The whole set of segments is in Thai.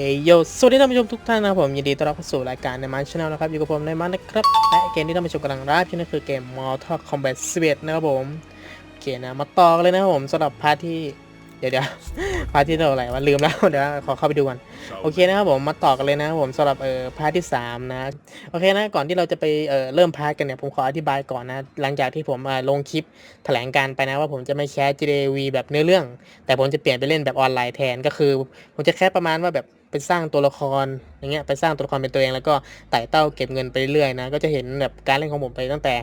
เอยโยสวัสดีท่านผู้ชมทุกท่านนะครับผมยินดีต้อนรับเข้าสู่รายการในมันชาแนลนะครับอยู่กับผมในมันนะครับและเกมที่ท่านผู้ชมกำลังรับอยู่นั่นคือเกม Mortal Kombat 11นะครับผมโอเคนะมาต่อกันเลยนะครับผมสำหรับพาร์ทที่เดี๋ยวเดี๋ยวพาร์ทที่เท่าไหร่วะลืมแล้วเดี๋ยวขอเข้าไปดูกันโอเคนะครับผมมาต่อกันเลยนะครับผมสำหรับเอ่อพาร์ทที่สามนะโอเคนะก่อนที่เราจะไปเอ่อเริ่มพาร์ทกันเนี่ยผมขออธิบายก่อนนะหลังจากที่ผมอ่าลงคลิปแถลงการไปนะว่าผมจะไม่แคส GDV แบบเนื้อเรื่อง แต่ผมจะเปลี่ยนไปเล่นแบบออนไลน์แทนก็คือ ผมจะแค่ประมาณว่าแบบ ไปสร้างตัวละครอย่างเงี้ยไปสร้างตัวละครเป็นตัวเองแล้วก็ไต่เต้าเก็บเงินไปเรื่อยๆนะก็จะเห็นแบบการเล่นของผมไปตั้งแต่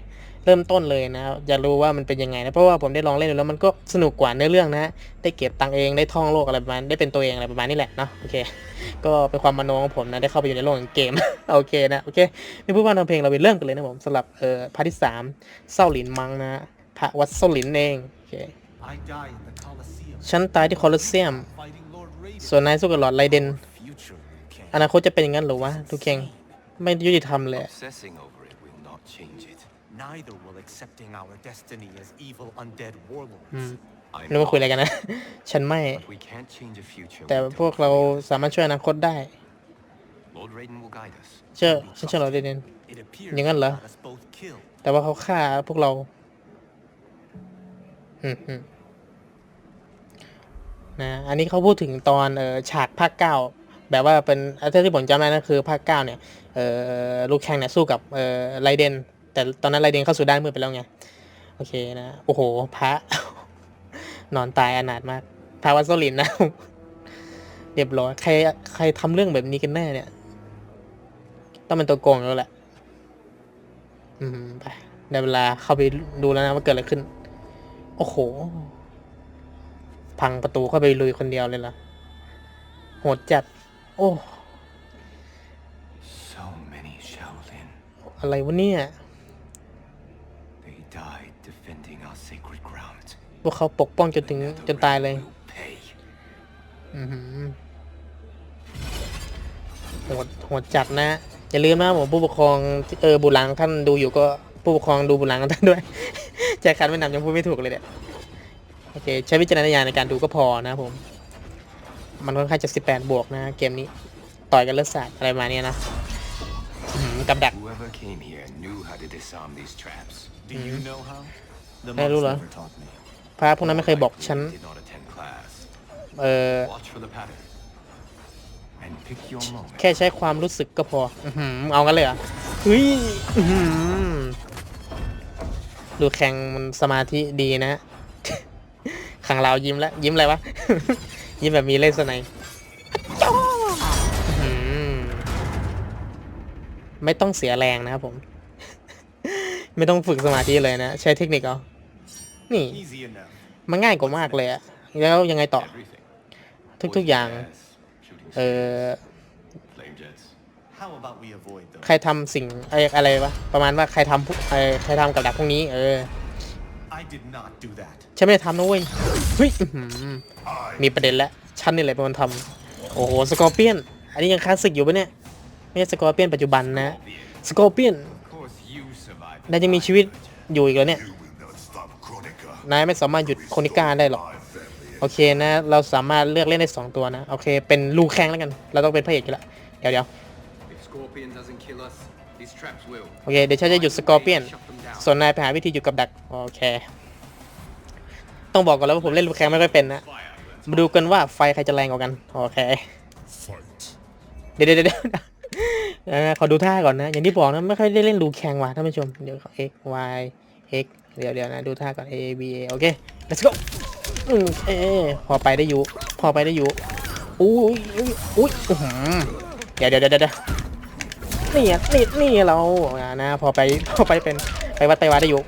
เริ่มต้นเลยนะอยากรู้ว่ามันเป็นยังไงนะเพราะว่าผมได้ลองเล่นดูแล้วมันก็สนุกกว่าเนื้อเรื่องนะได้เก็บตังค์เองได้ท่องโลกอะไรประมาณได้เป็นตัวเองอะไรประมาณนี้แหละเนาะโอเค ก็เป็นความมโนของผมนะได้เข้าไปอยู่ในโลกของเกมโอเคนะโอเคไม่พูดว่าทางเพลงเราไปเริ่มกันเลยนะผมสำหรับเอ่อพาร์ทที่สามเศร้าหลินมังนะพระวัดเศร้าหลินเองโอเค I die in the Colosseum, ฉันตายที่คอลอสเซียม fighting Lord Raiden. ส่วนนายสู้กับหลอดไรเดน Future Liu Kang. อนาคตจะเป็นอย่างนั้นเหรือวะทุกเกงไม่ยุติธรรมเลย Obsessing over it will not change it. Neither will accepting our destiny as evil undead warlords. อืม I นึกว่าคุยอะไรกันนะ ฉันไม่ but we can't change a future. แต่ we พวก don't เรา create. สามารถช่วยอนาคตได้ Lord Raiden will guide us. เชื่อฉันเชื่อหลอดไรเดน It appears Những anh he là- got us both killed. แต่ว่าเขาฆ่าพวกเราอืมอืมนะ อันนี้เขาพูดถึงตอนเออฉากภาคเก้า แบบว่าเป็นเท่าที่ผมจำได้นะคือภาคเก้าเนี่ยเออลูกแข่งเนี่ยสู้กับเออไรเดน แต่ตอนนั้นไรเดนเข้าสู่ด้านมืดไปแล้วไง โอเคนะ โอ้โห พระ นอนตายอนาถมาก พระวัดโซลินนะ เรียบร้อย ใครใครทำเรื่องแบบนี้กันแน่เนี่ย ต้องเป็นตัวโกงแล้วแหละ อืมไปได้เวลาเข้าไปดูแล้วนะว่าเกิดอะไรขึ้น โอ้โห พังประตูเข้าไปลุยคนเดียวเลยล่ะโหดจัด โอ้ So many Shaolin. อะไรวะเนี่ย They died defending our sacred ground. พวกเขาปกป้องจนถึง Another จนตายเลย Raiden will pay. อือหือโหดโหดจัดนะ อย่าลืมนะผมผู้ปกครองที่เออบุตรหลานท่านดูอยู่ก็ผู้ปกครองดูบุตรหลานของท่านด้วยใจคันไม่นำยังพูดไม่ถูกเลยเนี่ยโอเค ใช้วิจารณญาณในการดูก็พอนะผม มันค่อนข้างจะ 18 บวกนะเกมนี้ ต่อยกันเลือดสาดอะไรประมาณเนี้ยนะอื้อหือกับดัก Whoever came here knew how to disarm these traps. Do you know how? The Hey, monks Lula. never taught me. พระพวกนั้นไม่เคยบอกฉัน Did not attend class. เออ Watch for the pattern. And pick your moment. แค่ใช้ความรู้สึกก็พอ อื้อหือเอากันเลยเหรอเฮ้ยอื้อหือดูแข่งมันสมาธิดีนะขังเราวยิ้มแล้วยิ้มอะไรวะ ยิ้มแบบมีเลสไนยจ้ออื้อหือไม่ต้องเสียแรงนะครับผม ไม่ต้องฝึกสมาธิเลยนะ ใช้เทคนิคเอา นี่ Easy enough. มันง่ายกว่ามากเลยอะแล้วยังไงต่อ Everything. ทุกๆอย่าง Poison gas, shooting เออ stars, flame jets. How about we avoid those? ใครทำสิ่งอะไรอะไรวะ ประมาณว่าใครทำพวกเออใครทำกับดักพวกนี้ เออ I did not do that. ฉันไม่ได้ทำนะเว้ยเฮ้ยอื้อหือมีประเด็นแล้วฉันนี่แหละเป็นคนทำโอ้โหสกอร์เปียน อันนี้ยังคลาสสิกอยู่ปะเนี่ย ไม่ใช่สกอร์เปียนปัจจุบันนะสกอร์เปียน Of course, you survived. นายยังมีชีวิตอยู่อีกแล้วเนี่ย You will not stop Kronika. นายไม่สามารถหยุดโคนิก้าได้หรอก My family โอเคนะ เราสามารถเลือกเล่นได้สองตัวนะ โอเค เป็นลูกแข้งแล้วกัน เราต้องเป็นพระเอกอยู่แล้วเดี๋ยวเดี๋ยว If Scorpion doesn't kill us, these traps will. โอเค เดี๋ยวฉันจะหยุดสกอร์เปียน Shut them down. ส่วนนายไปหาวิธีหยุดกับดัก โอเค ต้องบอกก่อนแล้วว่าผมเล่นลูกแข้งไม่ค่อยเป็นนะ มาดูกันว่าไฟใครจะแรงกว่ากัน โอเค fight. เดี๋ยวเดี๋ยวเดี๋ยวเอ่อขอดูท่าก่อนนะ อย่างที่บอกนะไม่ค่อยได้เล่นลูแข่งว่ะท่านผู้ชม เดี๋ยว x y x เดี๋ยวเดี๋ยวนะดูท่าก่อน a b a โอเค let's go อืมเอพอไปได้อยู่ พอไปได้อยู่อุ้ยอุ้ยอุ้ยอื้อหือเดี๋ยวเดี๋ยวเดี๋ยวเดี๋ยวนี่อะนี่นี่เราอ่านะพอไปพอไปเป็น ไปวัดไตรวัดได้อยู่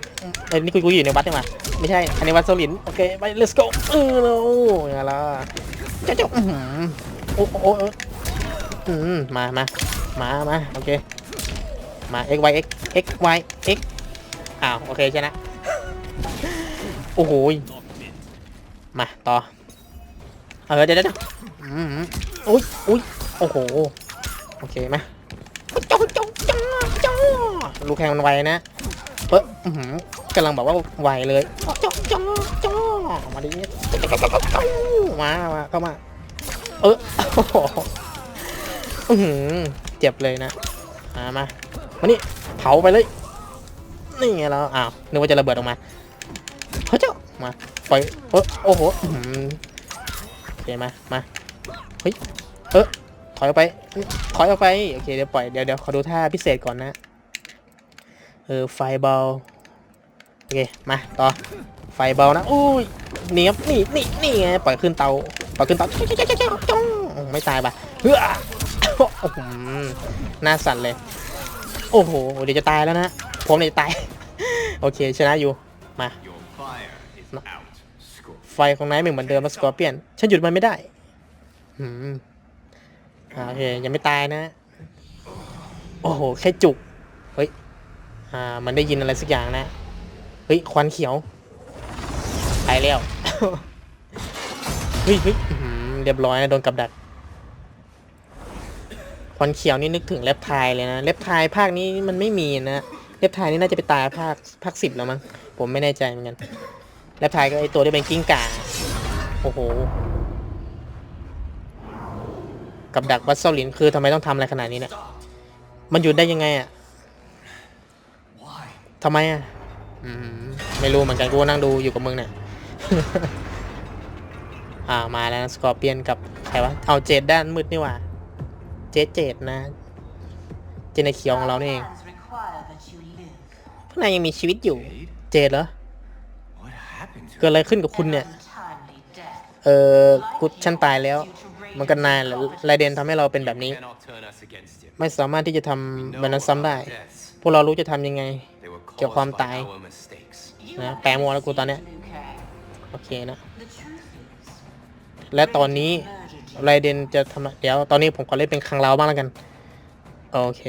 เอ้ยนี่กูกูอยู่ในวัดใช่ไหมไม่ใช่อันนี้วัดโซลินโอเคไป let's go เออเราอย่างละเจ้าเจ้าอื้อหือโอ้โอ้โอ้อืมมามามามาโอเคมา x y x x y x อ้าวโอเคชนะโอ้โหยมาต่อเออเดี๋ยวเดี๋ยวเดี๋ยวอืมอุ้ยอุ้ยโอ้โหโอเคมาจ้าจ้าจ้าจ้าลูกแข่งมันไวนะ เฮ้ยอื้อหือกำลังบอกว่าไวเลยจ้าจ้าจ้ามาดิมามาเข้ามา เออโอ้โหอือหือเจ็บเลยนะมามามานี่เผาไปเลย นี่ไงแล้วอ้าวนึกว่าจะระเบิดออกมาเฮ้ยเจ้ามาปล่อยเอยโอ้โหอื้อหือโอเคมามาเฮ้ยเออถอยออกไป ถอยออกไป โอเค เดี๋ยวปล่อย เดี๋ยวเดี๋ยวขอดูท่าพิเศษก่อนนะ เออไฟเบาโอเคมาต่อไฟเบานะอุ้ยนี่ครับนี่นี่นี่ไงปล่อยขึ้นเตาปล่อยขึ้นเตาจ้องไม่ตายปะเฮ้อโอ้โหหน้าสั่นเลย โอ้โหเดี๋ยวจะตายแล้วนะผมเนี่ยจะตายโอเคชนะอยู่มา Your fire is No. out. Scorch. ไฟของนายไม่เหมือนเดิมแล้วสกอร์เปียนฉันหยุดมันไม่ได้อืมอ่าโอเคยังไม่ตายนะ โอ้โหแค่จุกเฮ้ย อ่ามันได้ยินอะไรสักอย่างนะเฮ้ยควันเขียวไปแล้วเฮ้ยเฮ้ยเรียบร้อยนะโดนกับดักควันเขียวนี่นึกถึงเล็บไทายเลยนะเล็บไทายภาคนี้มันไม่มีนะเล็บไทายนี่น่าจะไปตายภาคภาคสิบแล้วมั้งผมไม่แน่ใจเหมือนกันเล็บไทายก็ไอตัวที่เป็นกิ้งก่าโอ้โหกับดักวัดเซาหลินคือทำไมต้องทำอะไรขนาดนี้เนี่ยมันหยุดได้ยังไงอะ ทำไมอะอืมไม่รู้เหมือนกันกูก็นั่งดูอยู่กับมึงเนี่ยอ่ามาแล้วสกอร์เปียนกับใครวะเอาเจดด้านมืดนี่หว่าเจดเจดนะเจนในเขียวของเรานี่เอง Plans require that you live. พวกนายยังมีชีวิตอยู่ Jade? เจดเหรอ What happened to เกิดอะไรขึ้นกับคุณเนี่ย An untimely death. เออกูฉันตายแล้ว มันก็นายแหละไรเดนทำให้เราเป็นแบบนี้ cannot turn us against him. ไม่สามารถที่จะทำ We แบบนั้น know ซ้ำได้ our deaths. พวกเรารู้จะทำยังไง They were เกี่ยวความตายนะแปลมัวแล้วกูตอนเนี้ยโอเคนะ และตอนนี้ไรเดนจะทำเดี๋ยวตอนนี้ผมขอเล่นเป็นคังเราบ้างแล้วกัน โอเค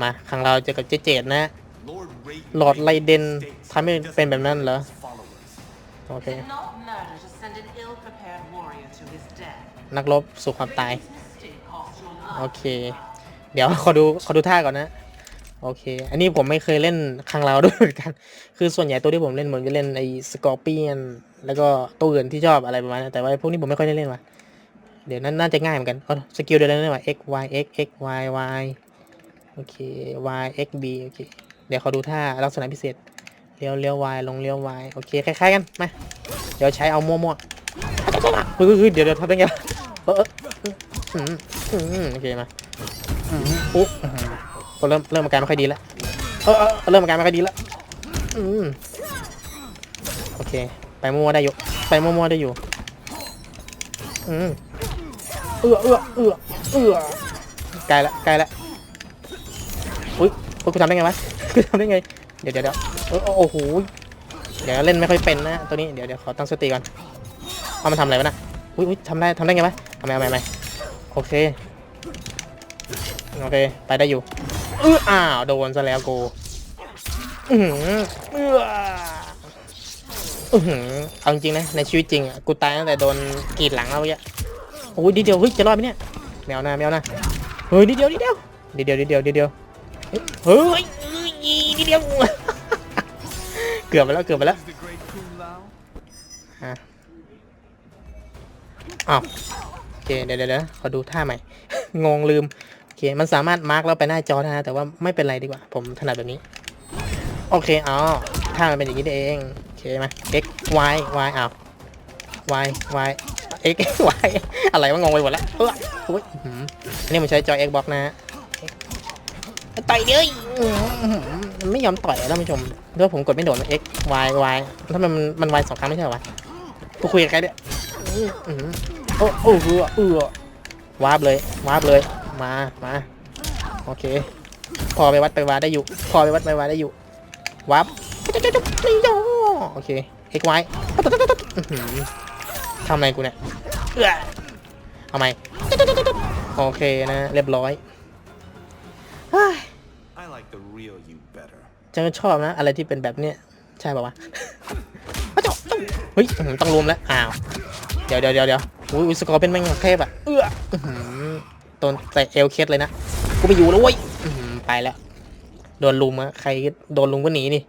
มาคังเราจะกับเจเจดนะหลอดไรเดนทำให้เป็นแบบนั้นเหรอ โอเค นักรบสู่ความตาย โอเค เดี๋ยวขอดูขอดูท่าก่อนนะ โอเค อันนี้ผมไม่เคยเล่นคังเราด้วยเหมือนกัน คือส่วนใหญ่ตัวที่ผมเล่นผมจะเล่นไอ้สกอร์เปียน แล้วก็ตัวอื่นที่ชอบอะไรประมาณนั้นแต่ว่าพวกนี้ผมไม่ค่อยได้เล่นว่ะ เดี๋ยวนั้นน่าจะง่ายเหมือนกันอ๋อสกิลเดียวกันเลยว่ะ x y x x y y โอเค y x b โอเค เดี๋ยวขอดูท่าลักษณะพิเศษ เลี้ยวเลี้ยว y ลงเลี้ยว y โอเค คล้ายๆกัน มา เดี๋ยวใช้เอามั่วๆเฮ้ยเฮ้ยเฮ้ยเดี๋ยวเดี๋ยวทำได้ไงวะเออเอออืมอืมอืมโอเคมาอืมอุ๊อืมก็ เริ่มเริ่มอาการไม่ค่อยดีแล้วเออเออเริ่มอาการไม่ค่อยดีแล้วอืมโอเค ไปมั่วได้อยู่ไปมั่วๆได้อยู่อืมเอือเอือเอือเอือไกลละไกลละอุ้ยอุ๊ยกูทำได้ไงวะกูทำได้ไง เดี๋ยวเดี๋ยวเดี๋ยวเออโอ้โหเดี๋ยวเล่นไม่ค่อยเป็นนะตัวนี้เดี๋ยวเดี๋ยวขอตั้งสติก่อนเอามันทำอะไรวะน่ะอุ้ยอุ้ยทำได้ทำได้ไงวะทำไมทำไมทำไมโอเคโอเค ไปได้อยู่ เอออ้าวโดนซะแล้วกูอือเอืออือเอาจริงนะในชีวิตจริงอะกูตายตั้งแต่โดนกรีดหลังแล้วเมื่อกี้โอ้ยนิเดียวเฮ้ยจะรอดไหมเนี่ยแมวนะแมวนะเฮ้ยนิเดียวนิเดียวนิเดียวนิดเดียวนิเดียวเฮ้ยเฮ้ยนิเดียวเกือบไปแล้วเกือบไปแล้วอะอ้าวโอเคเดี๋ยวเดี๋ยวเดี๋ยวขอดูท่าใหม่งงลืม เคมันสามารถมาร์กแล้วไปหน้าจอได้นะแต่ว่าไม่เป็นไรดีกว่า ผมถนัดแบบนี้ โอเคอ๋อท่ามันเป็นอย่างนี้เองโอเคมา x y y อ้าว y y x y อะไรวะงงไปหมดแล้วเอออุ้ยอื้อหืออันใช้จอ Xbox นะฮะต่อยเลยไม่ยอมต่อยอะท่านผู้ชมด้วยผมกดไม่โดน x y y ถ้ามันมัน y สองครั้งไม่ใช่เหรอวะกูคุยกับใครเนี่ยโอ้โอ้เออเออวาร์ปเลยวาร์ปเลย มา มา โอเค พอไปวัดไปวาได้อยู่ พอไปวัดไปวาได้อยู่ วับนี่โยโอเค x y อื้ทำอะไรกูเนี่ยเอื้อเอาไหมโอเคนะ เรียบร้อยเฮ้ย I like the real you better. จังชอบนะ อะไรที่เป็นแบบเนี้ย ใช่ป่าวะอ้าวเจ้าจ้าเฮ้ยต้องรวมแล้ว อ้าว เดี๋ยวเดี๋ยวเดี๋ยวเดี๋ยวอุ้ยอุ้ยสกอร์เป็นแม่งเทพอะ เอื้อ อื้อหือโดนแต่เอลเคสเลยนะ กูไปอยู่แล้วเว้ยอื้อหือไปแล้ว โดนลุมอะใครโดนลุมก็หนีนี่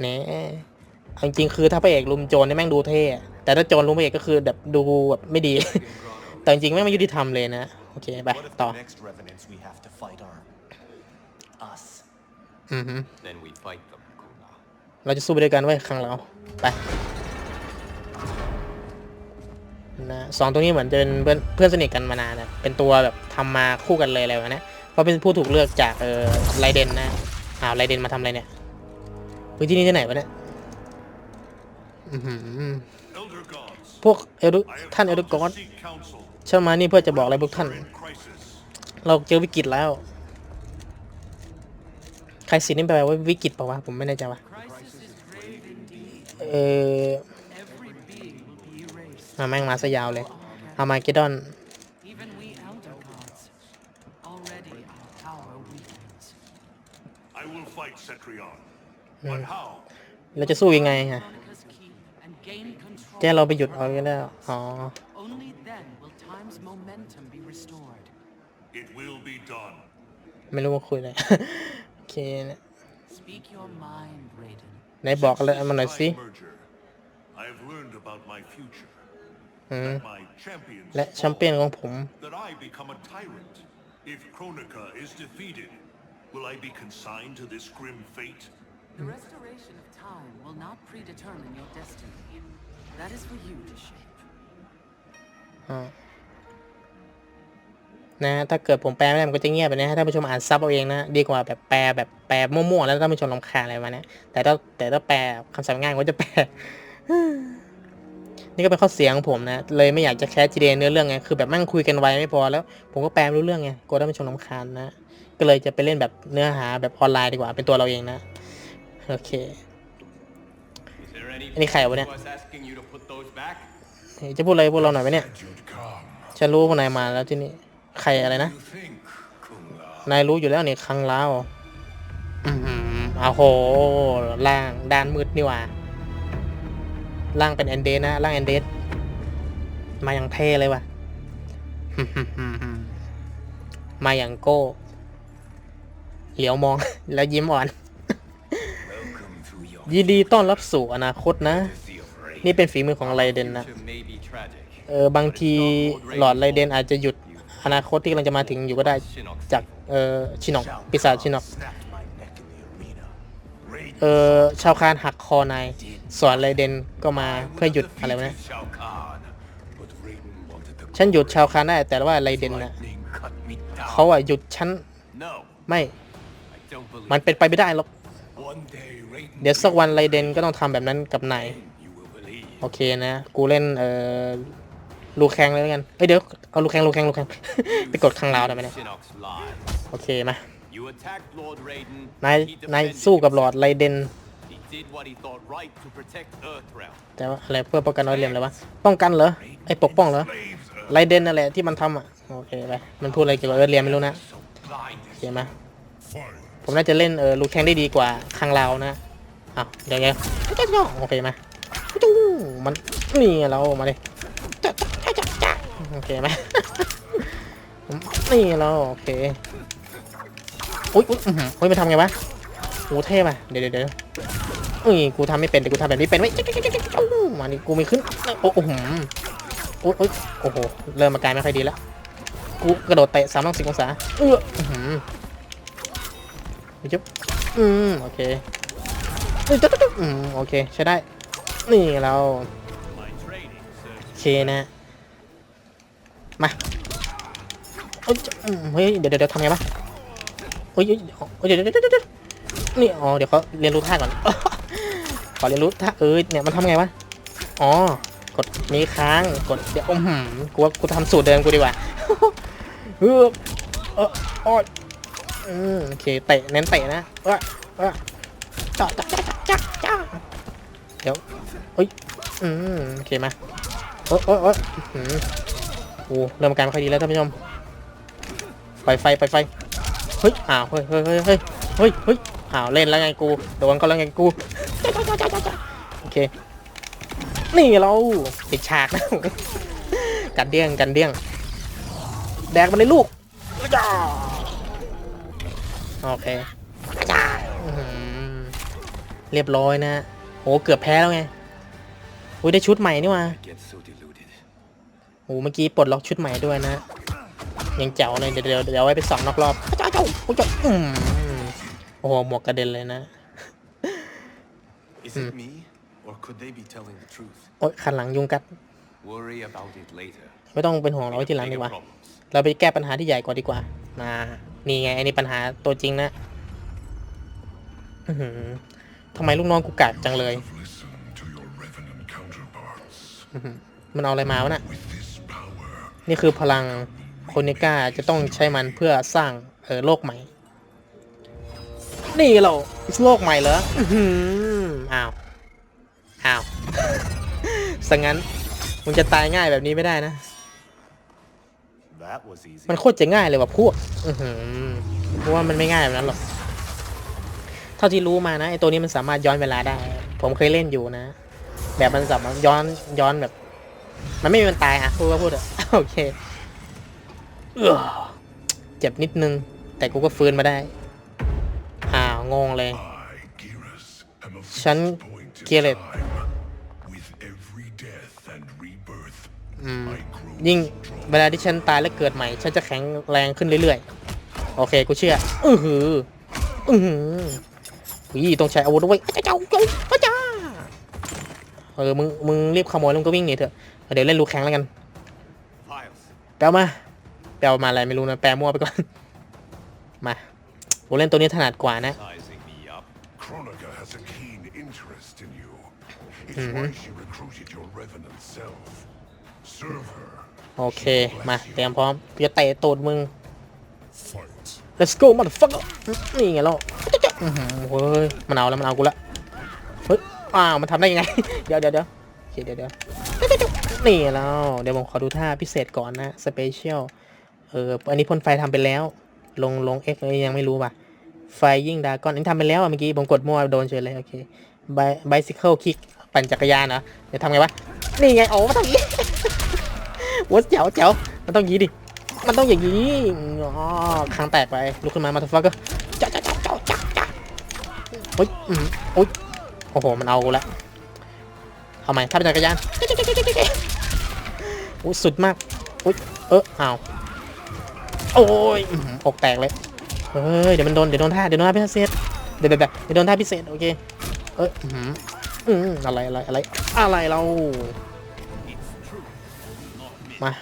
แหนเอาจริงๆคือถ้าพระเอกลุมโจรนี่แม่งดูเท่อะแต่ถ้าโจรลุมพระเอกก็คือแบบดูแบบไม่ดี แต่จริงๆแม่งไม่ยุติธรรมเลยนะ โอเคไป What if ต่อ the next revenants we have to fight are us? อือฮึ Then we fight them, Kuna. เราจะสู้ไปด้วยกันไว้ยข้างเราไป นะสองตัวนี้เหมือนจะเป็นเพื่อนเพื่อนสนิทกันมานานนะเป็นตัวแบบทำมาคู่กันเลยอะไรแบบนี้เพราะเป็นผู้ถูกเลือกจากเออไรเดนนะอ้าวไรเดนมาทำอะไรเนี่ยเฮ้ยที่นี่ที่ไหนวะเนี่ยอือหือพวกเอลดุท่านเอลดุกอ to ส seek counsel ฉันมานี่เพื่อจะบอกอะไรพวกท่าน เราเจอวิกฤตแล้วใครสินี่แปลว่าวิกฤตเปล่าวะผมไม่แน่ใจว่ะเออ มาแม่งมาซะยาวเลยอามาเกดอน Even we elder gods. Already our power weakens. I will fight Cetrion. But how? เราจะสู้ยังไงฮะ Chronica's keep and gain control. แกเราไปหยุดเอากันแล้วอ๋อ Only then will time's momentum be restored. It will be done. ไม่รู้ว่าคุยอะไรโอเคนะ Speak your mind, Raiden. ไหนบอกอะไรมาหน่อยสิ Tide merger, I have learned about my future. อืม That my champions และ fall, แชมเปี้ยนของผม that I become a tyrant. If Kronika is defeated, will I be consigned to this grim fate? The restoration of time will not predetermine your destiny. That is for you to shape. อ่านะถ้าเกิดผมแปลไม่ได้มันก็จะเงียบไปนะให้ท่านผู้ชมอ่านซับเอาเองนะดีกว่าแบบแปลแบบแปลมั่วๆแล้วท่านผู้ชมรำคาญอะไรมาเนี่ยแต่ถ้าแต่ถ้าแปลคำศัพท์ง่ายผมก็จะแปล นี่ก็เป็นข้อเสียของผมนะ เลยไม่อยากจะแคสจีเดียเนื้อเรื่องไง คือแบบมั่งคุยกันไวไม่พอแล้ว ผมก็แปลไม่รู้เรื่องไงกลัวท่านผู้ชมรำคาญนะ ก็เลยจะไปเล่นแบบเนื้อหาแบบออนไลน์ดีกว่า เป็นตัวเราเองนะ โอเค Is there any Any point khẩu to nè. us asking you to put those back? จะพูดอะไรพวกเราหน่อยไหมเนี่ย ฉันรู้ว่าคนายมาแล้วที่นี่ ใครอะไรนะ นายรู้อยู่แล้วนี่ครั้งแล้วอ้าวโห ล่างด้านมืดนี่ว่า ล่างเป็นแอนเดสนะล่างแอนเดสมาอย่างเท่เลยว่ะ มาอย่างโก้ เหลียวมอง แล้วยิ้มอ่อน Welcome to your ยินดีต้อนรับสู่อนาคตนะ sea of rain. นี่เป็นฝีมือของไรเดนนะ Future may be tragic. เออบางทีหลอดไรเดนอาจจะหยุดอนาคตที่กำลังจะมาถึงอยู่ก็ได้ จากเออชินอก ปีศาจชินอก เออชาวคานหักคอนายส่วนไรเดนก็มาเพื่อหยุดอะไรวะฉันหยุดชาวคานได้แต่ว่าไรเดนนะเขาอะหยุดฉันไม่ มันเป็นไปไม่ได้หรอกเดี๋ยวสักวันไรเดนก็ต้องทำแบบนั้นกับนายโอเคนะ กูเล่นเออลูแคงเลยแล้วกันเอ้ยเดี๋ยวเอาลูแคงลูแคงลูแคงไปกดข้างลาวได้ไหมเนี่ยโอเคมา You attacked Lord Raiden. นาย He นาย defended สู้กับหลอด himself. ไรเดน He did what he thought right to protect Earthrealm. แต่ว่าอะไรเพื่อป้องกันน้อยเหลี่ยมเลยวะป้องกันเหรอไอ้ปกป้องเหรอ Slaves, uh, ไรเดนนั่นแหละที่มันทำอะโอเคไปมันพูดอะไรเกี่ยวกับเออเรียนไม่รู้นะ So blind. โอเคมา fight. ผมน่าจะเล่นเออลูแคงได้ดีกว่าคังลาวนะอ้าวเดี๋ยวเดี๋ยวโอเคมาจู้มันนี่เรามาเลยจ๊ะจ๊ะจ๊ะจ๊ะโอเคไหมนี่เราโอเค อุ้ยอุ้ยอื้อหือเฮ้ยมันทำไงวะโอ้เท่ป่ะเดี๋ยวเดี๋ยวเดี๋ยวอุ้ยกูทำไม่เป็นแต่กูทำแบบนี้เป็นไว้ยจู้มานี่กูไม่ขึ้นโอ้โหโอ้โหโอ้ยโอ้โหเริ่มมาไกลไม่ค่อยดีแล้วกูกระโดดเตะสามร้อยสิบองศาเอออื้อหือจุ๊บอืมโอเคเอ้ยจุ๊บจุ๊บอืมโอเคใช้ได้ นี่เราโอเคนะมาเอ้ยอืมเฮ้ยเดี๋ยวเดี๋ยวเดี๋ยวทำไงวะ เฮ้ยเฮ้ยเดี๋ยวเดี๋ยวเดี๋ยวเดี๋ยวนี่อ๋อเดี๋ยวเขาเรียนรู้ท่าก่อนขอเรียนรู้ท่าเอ้ยเนี่ยมันทำไงวะอ๋อกดนี้ค้างกดเดี๋ยวอืมกูว่ากูทำสูตรเดิมกูดีกว่าเออเออโอ้ยอืมโอเคเตะเน้นเตะนะเออเออจ้าจ้าจ้าจ้าจ้าเดี๋ยวเฮ้ยอืมโอเคมาโอ๊ยโอ๊ยโอ๊ยอื้ออโอ้เริ่มการไม่ค่อยดีแล้วท่านผู้ชมปล่อยไฟปล่อยไฟ ฮ้ยอ้าวเฮ้ยเฮ้ยเฮ้ยเฮ้ยเฮ้ยเฮ้ยอ้าวเล่นแล้วไงกูโดนก็แล้วไงกูโอเคนี่เราปิดฉากนะกันเดี้ยงกันเดี้ยงแดกมันเลยลูกโอเคเรียบร้อยนะโอ้เกือบแพ้แล้วไงอุ้ยได้ชุดใหม่นี่หว่าโอ้เมื่อกี้ปลดล็อกชุดใหม่ด้วยนะยังเจ๋วเลยเดี๋ยวเดี๋ยวเดี๋ยวไว้ไปส่องนอกรอบ เจ้าเจ้าเจ้าอืมโอ้โหหมวกกระเด็นเลยนะ Is it me? Or could they be telling the truth? โอ๊ยคันหลังยุงกัด Worry about it later. ไม่ต้องเป็นห่วงเราไว้ทีหลังดี Bigger กว่า problems. เราไปแก้ปัญหาที่ใหญ่กว่าดีกว่า มา นี่ไงไอ้นี่ปัญหาตัวจริงนะ อื้อหือทำไมลูกน้องกูกากจังเลย Listen to your revenant counterparts. อื้อหือมันเอาอะไรมาวะน่ะ With this power, นี่คือพลังโคนิก้าจะต้องใช้มันเพื่อสร้าง เออโลกใหม่ นี่เราโลกใหม่เหรออื้อหืออ้าว อ้าวสังงั้นมึงจะตายง่ายแบบนี้ไม่ได้นะ That was easy. มันโคตรจะง่ายเลยว่ะพวกอือหือเพราะว่ามันไม่ง่ายแบบนั้นหรอก เท่าที่รู้มานะไอตัวนี้มันสามารถย้อนเวลาได้ ผมเคยเล่นอยู่นะ แบบมันสามารถย้อนย้อนแบบ มันไม่มีวันตายอะพูดก็พูดอะโอเคเอื้อเจ็บนิดนึง แต่กูก็ฟื้นมาได้อ้าวงงเลย I, Geras, am of this ฉัน point เกียร์เลต in time. With every death and rebirth, อืม I grow ยิ่ง strong. เวลาที่ฉันตายและเกิดใหม่ ฉันจะแข็งแรงขึ้นเรื่อยๆ โอเค กูเชื่อ อือหือ อือหืออุ้ยต้องใช้อาวุธด้วยเจ้าเจ้าเจ้าเจ้าเออ มึง มึงรีบขโมยแล้วมึงก็วิ่งหนีเถอะ เดี๋ยวเล่นลูกแข็งแล้วกัน Files. แปลมา แปลมาอะไรไม่รู้นะ แปลมั่วไปก่อน มาผมเล่นตัวนี้ถนัดกว่านะ Sizing me up. Kronika has a keen interest in you. It's why she recruited your revenant self. Serve her. โอเค มาเตรียมพร้อมกูจะเตะตูดมึง Fight. let's go motherfucker นี่ไงเราอื้อหือเฮ้ยมันเอาแล้วมันเอากูละเฮ้ยอ้าวมันทำได้ยังไง เดี๋ยวเดี๋ยวเดี๋ยวโอเคเดี๋ยวเดี๋ยวนี่แล้วเดี๋ยวผมขอดูท่าพิเศษก่อนนะ สเปเชียล เออ อันนี้พ่นไฟทำไปแล้ว ลงลง X เลยยังไม่รู้ป่ะไฟยิ่งดากอนอันนี้ทำไปแล้วเมื่อกี้ผมกดมั่วโดนเฉยเลยโอเคไบไบซิเคิลคิกปั่นจักรยานเหรอเดี๋ยวทำไงวะนี่ไงโอ้มันต้องยี้ว้ยเจ๋วเจ๋วมันต้องยี้ดิมันต้องอย่างนี้อ๋อคางแตกไปลุกขึ้นมามาทัฟฟักก็จ้าจ้าจ้าจ้าจ้าจ้าโอ้ยอืมโอ้ยโอ้โหมันเอากูละเอาใหม่ถ้าเป็นจักรยานโอ้ยสุดมากโอ้ยเอออ้าว โอ้ยอื้อหืออกแตกเลยเฮ้ยเดี๋ยวมันโดนเดี๋ยวโดนท่าเดี๋ยวโดนท่าพิเศษเดี๋ยวเดี๋ยวเดี๋ยวเดี๋ยวโดนท่าพิเศษโอเคเอ้ยอื้อหืออืมอะไรอะไรอะไรอะไรเรามา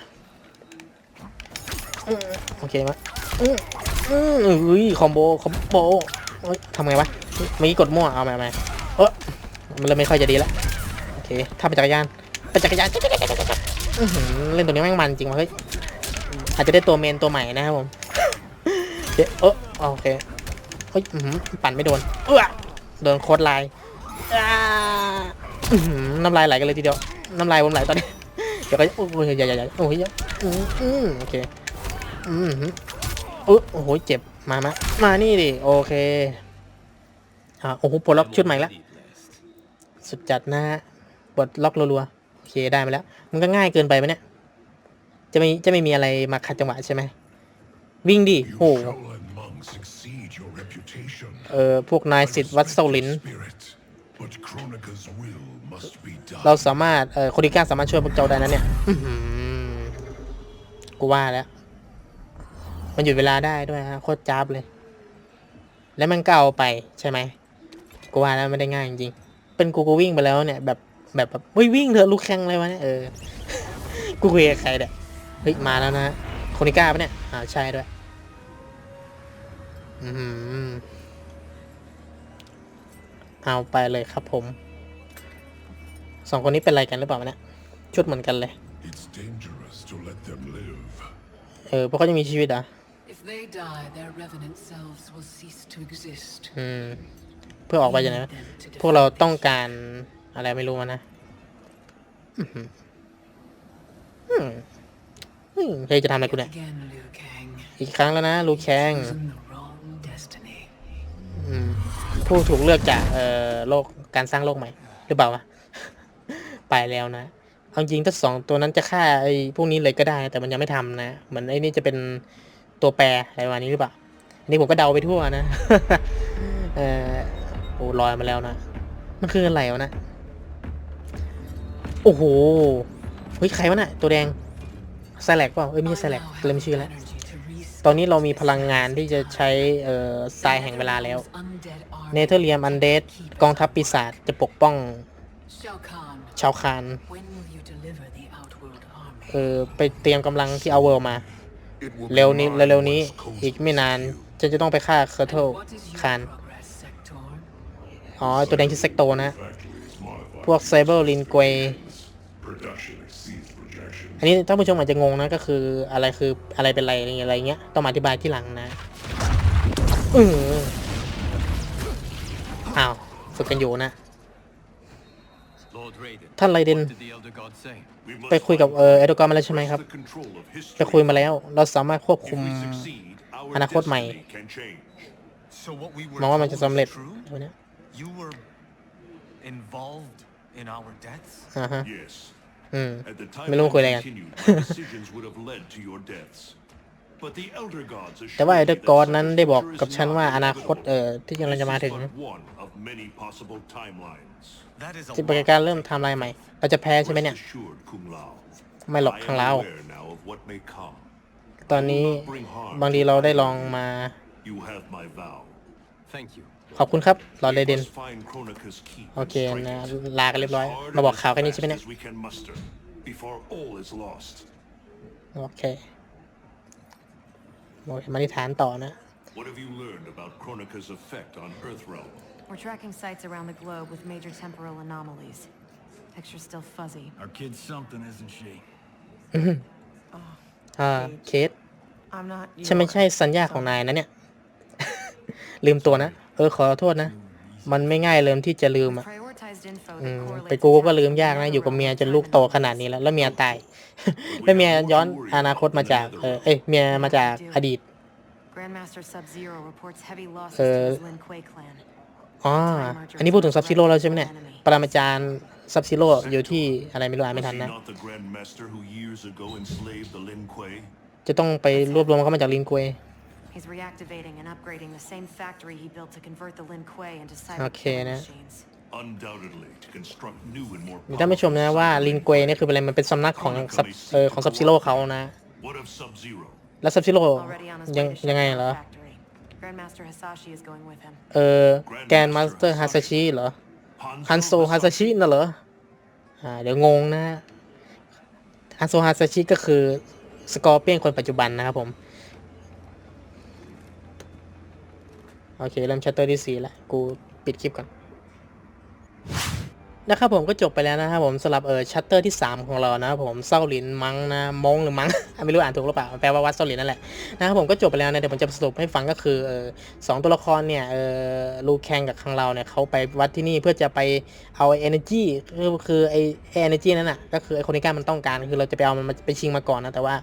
อืมโอเคมาอืมอืมเอ้ยคอมโบคอมโบเอ้ยทำไงวะเมื่อกี้กดมั่วเอาใหม่เอาใหม่เออมันเริ่มไม่ค่อยจะดีแล้วโอเคถ้าเป็นจักรยานเป็นจักรยานอื้อหือเล่นตัวนี้แม่งมันจริงวะเฮ้ย อาจจะได้ตัวเมนตัวใหม่นะครับผมเดี๋ยวเออโอเคเฮ้ยอื้อหือปั่นไม่โดนเออโดนโคตรลายอ่าอื้อหือน้ำลายไหลกันเลยทีเดียว น้ำลายผมไหลตอนนี้ เดี๋ยวก็โอ้ยอย่าอย่าอย่าโอ้ยอย่าอืมอืมโอเคอืมฮึเออโอ้โหเจ็บมามามานี่ดิโอเคอ่าโอ้โหปลดล็อกชุดใหม่ละ Already blessed. สุดจัดนะฮะปลดล็อกรัวๆโอเคได้มาแล้ว มันก็ง่ายเกินไปไหมเนี่ย จะไม่จะไม่มีอะไรมาขัดจังหวะใช่ไหมวิ่งดิ You โอ้โห Shaolin monks exceed your reputation. เออพวกนายสิทธิ์วัดเซาลิน Spirit, but Kronika's will must be done. เราสามารถเออโคดิก้าสามารถช่วยพวกเจ้าได้นะเนี่ยอื้อหือกูว่าแล้ว มันหยุดเวลาได้ด้วยฮะโคตรจ้าบเลย แล้วมันก็เอาไปใช่ไหมกูว่าแล้วไม่ได้ง่ายจริงๆเป็นกูกูวิ่งไปแล้วเนี่ยแบบแบบแบบเฮ้ยวิ่งเถอะลูกแข่งเลยวะเนี่ยเออ กูคุยกับใครเนี่ย เฮ้ย มาแล้วนะโคนิก้าปะเนี่ย อ่า ใช่ด้วย อืมเอาไปเลยครับผม สองคนนี้เป็นอะไรกันหรือเปล่าวะเนี่ย ชุดเหมือนกันเลย It's dangerous to let them live. เออเพราะเขาจะมีชีวิตเหรอะ If they die, their revenant selves will cease to exist. อืม เพื่อออกไปจากไหน Need วะ them to พวกเรา defend ต้อง it. การอะไรไม่รู้มานะ อื้อหืออืมอืม เฮ้ยจะทำอะไรกูเนี่ย Again, Liu Kang. อีกครั้งแล้วนะลูแคง Chosen the wrong destiny. อืมผู้ถูกเลือกจากเอ่อโลกการสร้างโลกใหม่ หรือเปล่าวะไปแล้วนะเอาจริงถ้าสองตัวนั้นจะฆ่าไอ้พวกนี้เลยก็ได้ แต่มันยังไม่ทำนะเหมือนไอ้นี่จะเป็นตัวแปรอะไรประมาณนี้หรือเปล่าอันนี้ผมก็เดาไปทั่วนะเออโอ้ลอยมาแล้วนะมันคืออะไรวะนะโอ้โหเฮ้ยใครวะน่ะตัวแดง ไซแลกเปล่าเอ้ยไม่ใช่ไซแลกเริ่มชื่อแล้ว ตอนนี้เรามีพลังงานที่จะใช้เอ่อทรายแห่งเวลาแล้ว เนเธอร์เรียมอันเดดกองทัพปีศาจจะปกป้อง Shao Kahn, ชาวคาน when will you deliver the Outworld army? เออไปเตรียมกำลังที่เอาเวิลด์มา It will เร็ว be นี้ mine เร็วๆนี้ once coast อีกไม่นาน you. จะจะต้องไปฆ่าเคอร์เทล What is your คาน progress, Sector? อ๋อ ตัวแดงชื่อเซกโตนะ Factory is my พวกไซเบอร์ลินเกว Production exceeds projection. อันนี้ท่านผู้ชมอาจจะงงนะก็คืออะไรคืออะไรเป็นอะไรอะไรเงี้ยอะไรเงี้ยต้องมาอธิบายที่หลังนะเอออ้าวฝึกกันอยู่นะ Lord Raiden, ท่านไรเดน what did the Elder God say? We must ไปคุยกับ find เออเอโดกอนมาแล้วใช่ไหมครับ the control of history. ไปคุยมาแล้ว เราสามารถควบคุม If we succeed, our อนาคตใหม่ destiny can change. So what we were มองว่ามันจะ told สำเร็จ was true? ตัวเนี้ย You were involved in our deaths? อ่าฮะ Yes. อืม At the time May luong I kuya yan. continued, my decisions would have led to your deaths. But the elder gods แต่ว่า assure เอ me โด that กอน such นั้น a ได้บอก future กับ is ฉันว่า not อนาคต inevitable. เอ่อที่กำลังจะมาถึง This is but one of many possible timelines. That is a ที่เป็น lot การ to เริ่ม take ไทำลายใหม่ เราจะแพ้ใช่ไหมเนี่ย Rest assured, Kung Lao. ไม่หรอก I ข้าง am เรา aware now of what may come. ตอนนี้บางทีเราได้ลองมา You have my vow. Thank you. ขอบคุณครับรอเล We เดน must find Kronika's keep and โอเค strike นะ it ลากันเรียบร้อย as hard มาบอก and ข่าวแค่นี้ as ใช่ไหมเนี่ย fast as we can muster before all is lost. โอเคโอเคมานิฐานต่อนะ What have you learned about Kronika's effect on Earthrealm? We're tracking sites around the globe with major temporal anomalies. Picture's still fuzzy. Our kid's something, isn't she? อ่าเคส I'm not. ฉันไม่ใช่สัญญาของนายนะเนี่ย ลืมตัวนะเออขอโทษนะ มันไม่ง่ายเลยที่จะลืม We've อะ prioritized info อื that ม correlates ไปกูก็ to ลืมยากนะ อยู่กับเมียจนลูกโตขนาดนี้แล้ว แล้วเมียตาย แล้วเมียย้อนอนาคตมาจากเออเอ้ยเมียมาจากอดีต Grandmaster Sub-Zero reports heavy losses Uh, to his Lin Kuei clan. อ๋ออันนี้พูดถึงซับซิโร่แล้วใช่ไหมเนี่ยปรมาจารย์ซับซิโร่อยู่ที่อะไรไม่รู้อ่านไม่ Was ทัน he นะ not the Grand Master who years ago enslaved the Lin Kuei? จะต้องไปรวบรวมเข้ามาจากลินกวย He's reactivating and upgrading the same factory he built to convert the Lin Kuei into cyber Okay, killing na. machines. Undoubtedly, to construct new and more มีท่านผู้ชมนะว่าลินกวยนี่คืออะไรมันเป็นสำนักของซับเออของซับซิโร่เขานะ What of Sub-Zero? แล้วซับซิโร่ Already on his ยัง way to ยังไง shut เหร down อ the factory. Grandmaster Hisashi is going with him. เออแกนมาสเตอร์ฮาซาชิเหรอฮันโซฮาซาชิน่ะเหรออ่าเดี๋ยวงงนะฮันโซฮาซาชิก็คือสกอร์เปียนคนปัจจุบันนะครับผม โอเค เริ่มชัตเตอร์ที่สี่แล้ว กูปิดคลิปก่อน นะครับผมก็จบไปแล้วนะครับผมสำหรับเออชัตเตอร์ที่ 3 ของเรานะครับผมเศร้าหลินมังนะมงหรือมัง ไม่รู้อ่านถูกหรือเปล่าแปลว่าวัดเศร้าหลินนั่นแหละนะครับผมก็จบไปแล้วนะเดี๋ยวผมจะสรุปให้ฟังก็คือเออสองตัวละครเนี่ยเออลูแคงกับคังเราเนี่ยเขาไปวัดที่นี่เพื่อจะไปเอาไอ้ energy คือคือไอ้ไอ้ energy นั่นน่ะก็คือไอคนนิก้ามันต้องการคือเราจะไปเอามันมาไปชิงมาก่อนนะแต่ว่า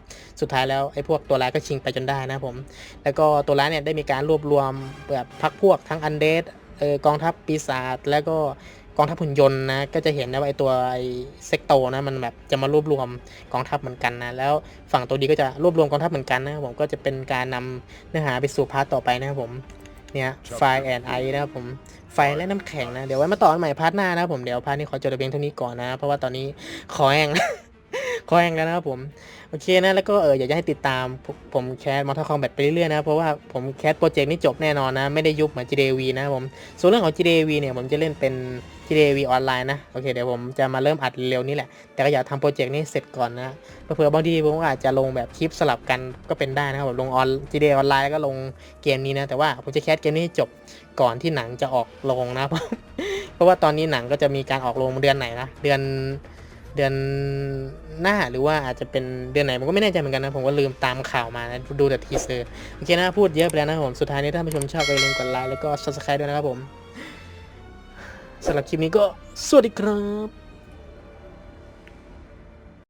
สุดท้ายแล้วไอพวกตัวร้ายก็ชิงไปจนได้นะผมแล้วก็ตัวร้ายเนี่ยได้มีการรวบรวมแบบพักพวกทั้งอันเดดเออกองทัพปีศาจแล้วก็ กองทัพหุ่นยนต์นะ ก็จะเห็นนะว่าไอตัวไอเซกโตนะมันแบบจะมารวบรวมกองทัพเหมือนกันนะ แล้วฝั่งตัวดีก็จะรวบรวมกองทัพเหมือนกันนะผมก็จะเป็นการนำเนื้อหาไปสู่พาร์ทต่อไปนะครับผมเนี่ยไฟแอนไอนะครับผมไฟและน้ำแข็งนะ เดี๋ยวไว้มาต่อกันใหม่พาร์ทหน้านะผมเดี๋ยวพาร์ทนี้ขอจบแต่เพียงเท่านี้ก่อนนะ เพราะว่าตอนนี้ขอแห้ง คอแห้งแล้วนะครับผมโอเคนะแล้วก็เอออยากจะให้ติดตามผมแคสมอเตอร์คอมแบทไปเรื่อยๆนะเพราะว่าผมแคสโปรเจกต์นี้จบแน่นอนนะ ไม่ได้ยุบเหมือน GDV นะผมส่วนเรื่องของ GDV เนี่ยผมจะเล่นเป็น GDV ออนไลน์นะโอเคเดี๋ยวผมจะมาเริ่มอัดเร็วนี้แหละ แต่ก็อยากทำโปรเจกต์นี้เสร็จก่อนนะเผื่อบางทีผมอาจจะลงแบบคลิปสลับกันก็เป็นได้นะครับลงออน GDV ออนไลน์แล้วก็ลงเกมนี้นะแต่ว่าผมจะแคสเกมนี้ให้จบก่อนที่หนังจะออกลงนะเพราะว่าตอนนี้หนังก็จะมีการออกลงเดือนไหนนะเดือน เดือนหน้าหรือว่าอาจจะเป็นเดือนไหนผมก็ไม่แน่ใจเหมือนกันนะ ผมก็ลืมตามข่าวมานะ ดูแต่ทีเซอร์โอเคนะพูดเยอะไปแล้วนะผมสุดท้ายนี้ถ้าผู้ชมชอบก็อย่าลืมกดไลค์แล้วก็ subscribe ด้วยนะครับผมสำหรับคลิปนี้ก็สวัสดีครับ